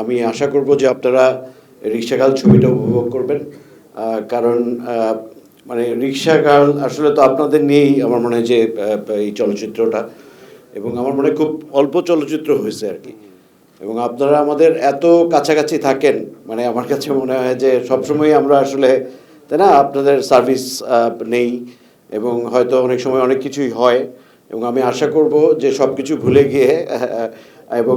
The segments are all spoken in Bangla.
আমি আশা করব যে আপনারা রিক্সাগাল ছবিটা উপভোগ করবেন। কারণ মানে রিক্সাগাল আসলে তো আপনাদের নিয়েই আমার মনে হয় যে এই চলচ্চিত্রটা। এবং আমার মনে খুব অল্প চলচ্চিত্র হয়েছে আর কি। এবং আপনারা আমাদের এত কাছাকাছি থাকেন মানে আমার কাছে মনে হয় যে সবসময় আমরা আসলে, তাই না? আপনাদের সার্ভিস নেই। এবং হয়তো অনেক সময় অনেক কিছুই হয়। এবং আমি আশা করব যে সব কিছু ভুলে গিয়ে এবং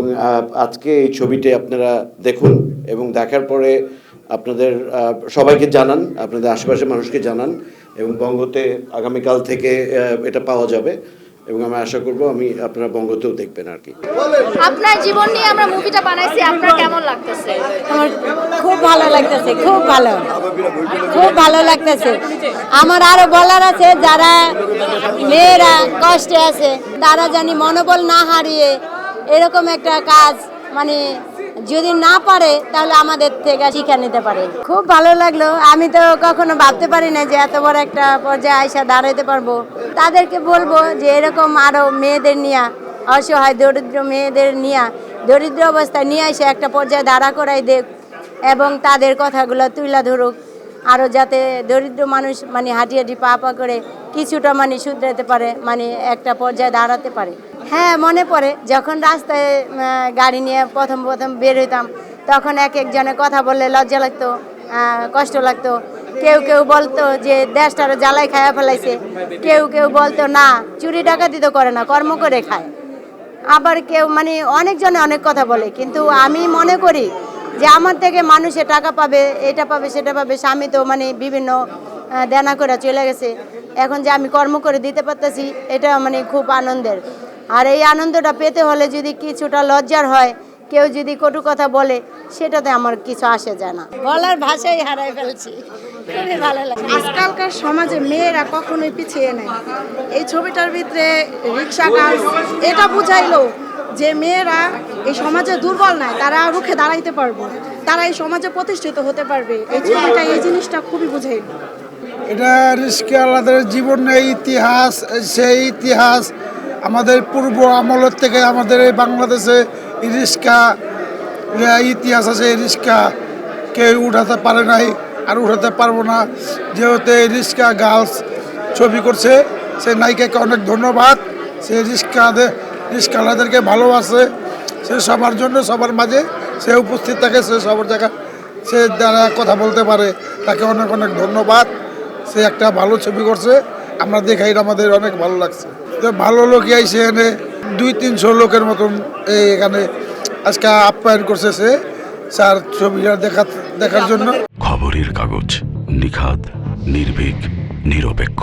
আজকে এই ছবিটি আপনারা দেখুন এবং দেখার পরে আপনাদের সবাইকে জানান, আপনাদের আশেপাশের মানুষকে জানান এবং বঙ্গতে আগামীকাল থেকে এটা পাওয়া যাবে। এবং আমি আশা করব আমি আপনার বঙ্গতেও দেখবেন আর কি। আপনার জীবন নিয়ে আমরা মুভিটা বানাইছি আপনার কেমন লাগতেছে? আমার খুব ভালো লাগতেছে খুব ভালো। খুব ভালো লাগতেছে। আমার আরও বলার আছে যারা মেয়েরা কষ্টে আছে তারা জানি মনোবল না হারিয়ে এরকম একটা কাজ মানে যদি না পারে, তাহলে আমাদের থেকে শিক্ষা নিতে পারে। খুব ভালো লাগল। আমি তো কখনো ভাবতে পারি না যে এত বড় একটা পর্যায়ে আইসা দাঁড়াইতে পারব। তাদেরকে বলব যে এরকম আরও মেয়েদের নিয়ে, অসহায় দরিদ্র মেয়েদের নিয়ে, দরিদ্র অবস্থায় নিয়ে এসে একটা পর্যায়ে দাঁড়া করাই দেখ এবং তাদের কথাগুলো তুলে ধরুক। আরও যাতে দরিদ্র মানুষ মানে হাঁটি হাঁটি পা পা করে কিছুটা মানে শুধরাতে পারে মানে একটা পর্যায়ে দাঁড়াতে পারে। হ্যাঁ মনে পড়ে। যখন রাস্তায় গাড়ি নিয়ে প্রথম প্রথম বের হইতাম, তখন এক একজনের কথা বললে লজ্জা লাগতো কষ্ট লাগতো। কেউ কেউ বলতো যে দেশটারে জ্বালাই খায়া ফেলাইছে। কেউ কেউ বলতো, না, চুরি ডাকাতি তো করে না, কর্ম করে খায়। আবার কেউ মানে অনেকজনে অনেক কথা বলে, কিন্তু আমি মনে করি যে, আমার থেকে মানুষে টাকা পাবে, এটা পাবে, সেটা পাবে, স্বামী তো মানে বিভিন্ন দেনা করে চলে গেছে। এখন যে আমি কর্ম করে দিতে পারতেছি, এটা মানে খুব আনন্দের। আর এই আনন্দটা পেতে হলে যদি কিছুটা লজ্জার হয় কেউ যদি কটু কথা বলে সেটাতে আমার কিছু আসে যায় না। বলার ভাষাই হারাই ফেলছি। খুবই ভালো লাগে। আজকালকার সমাজে মেয়েরা কখনোই পিছিয়ে নেই। এই ছবিটার ভিতরে রিক্সা কাজ এটা বুঝাইলো যে মেয়েরা এই সমাজে দুর্বল নয় তারা রুখে দাঁড়াইতে পারব। তারা এই সমাজে প্রতিষ্ঠিত হতে পারবে। এই ছবিটা এই জিনিসটা খুবই বুঝাইলো। এটা রিস্কাওয়ালাদের জীবনের ইতিহাস সেই ইতিহাস আমাদের পূর্ব আমলের থেকে আমাদের এই বাংলাদেশে রিস্কা ইতিহাস আছে, রিস্কা কেউ উঠাতে পারে নাই আর উঠাতে পারব না। যেহেতু এই রিস্কা গার্লস ছবি করছে, সে নায়িকাকে অনেক ধন্যবাদ। সে রিস্কাদের রিস্কাওয়ালাদেরকে ভালোবাসে। সে সবার জন্য, সবার মাঝে সে উপস্থিত থাকে, সে সবার জায়গা, সে যারা কথা বলতে পারে। তাকে অনেক অনেক ধন্যবাদ। সে একটা ভালো ছবি করছে। আমরা দেখাই, আমাদের অনেক ভালো লাগছে। ভালো লোকই আইসে এখানে দুই তিনশো লোকের মতন এই এখানে আজকে আপ্যায়ন করছে সে স্যার ছবিটা দেখা, দেখার জন্য। খবরের কাগজ নিখাদ, নির্ভীক, নিরপেক্ষ।